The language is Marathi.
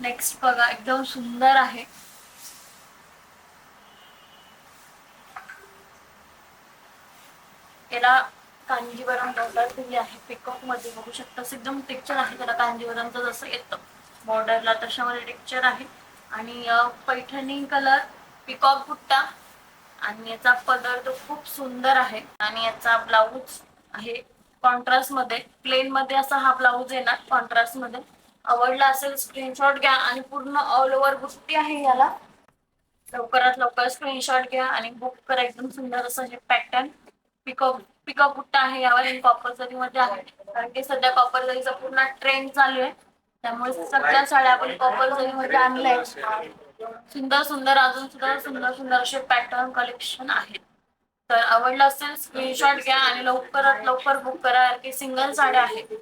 नेक्स्ट बघा एकदम सुंदर आहे. याला कांजीवरम बॉर्डर दिली आहे. पिकॉकमध्ये बघू शकता. एकदम टेक्चर आहे त्याला कांजीवरमचं जसं येतं. बॉर्डरला तशामध्ये टेक्चर आहे. आणि पैठणी कलर पिकॉक बुट्टा. आणि याचा पदर तो खूप सुंदर आहे. आणि याचा ब्लाऊज आहे. कॉन्ट्रास्टमध्ये प्लेन मध्ये असा हा ब्लाऊज येणार. कॉन्ट्रास्टमध्ये. आवडला असेल स्क्रीनशॉट घ्या आणि पूर्ण ऑल ओव्हर बुट्टी आहे याला. लवकरात लवकर स्क्रीनशॉट घ्या आणि बुक करा. एकदम सुंदर असं हे पॅटर्न पिकअप पिकअप बुट्टा आहे यावर कॉपरसरी मध्ये आहे. कारण की सध्या कॉपरसरीचा पूर्ण ट्रेंड चालू आहे. त्यामुळे सगळ्या साड्या आपण कॉपरसरी मध्ये आणल्या आहेत सुंदर सुंदर अजून सुद्धा सुंदर सुंदर असे पॅटर्न कलेक्शन आहेत. तर आवडलं असेल स्क्रीनशॉट घ्या आणि लवकरात लवकर बुक करा. की सिंगल साड्या आहेत.